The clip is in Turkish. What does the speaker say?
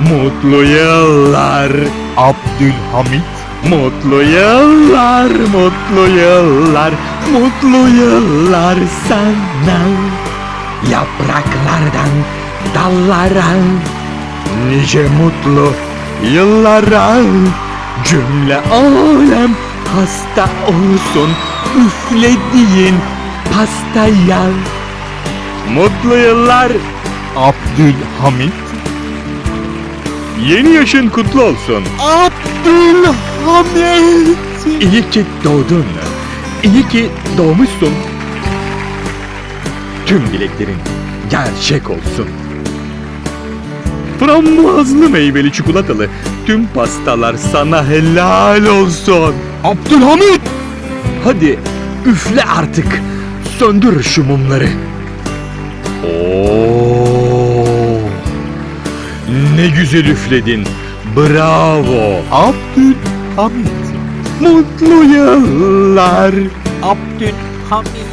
Mutlu yıllar Abdülhamit Mutlu yıllar, mutlu yıllar, mutlu yıllar sana. Yapraklardan dallara, nice mutlu yıllara. Cümle alem hasta olsun, üflediğin pastaya. Mutlu yıllar, Abdülhamit yeni yaşın kutlu olsun. Abdülhamit İyi ki doğdun. İyi ki doğmuşsun. Tüm dileklerin gerçek olsun. Frambuazlı meyveli çikolatalı tüm pastalar sana helal olsun. Abdülhamit Hadi üfle artık. Söndür şu mumları. Oo! Ne güzel üfledin. Bravo. Abdülhamit. Mutlu yıllar. Abdülhamit.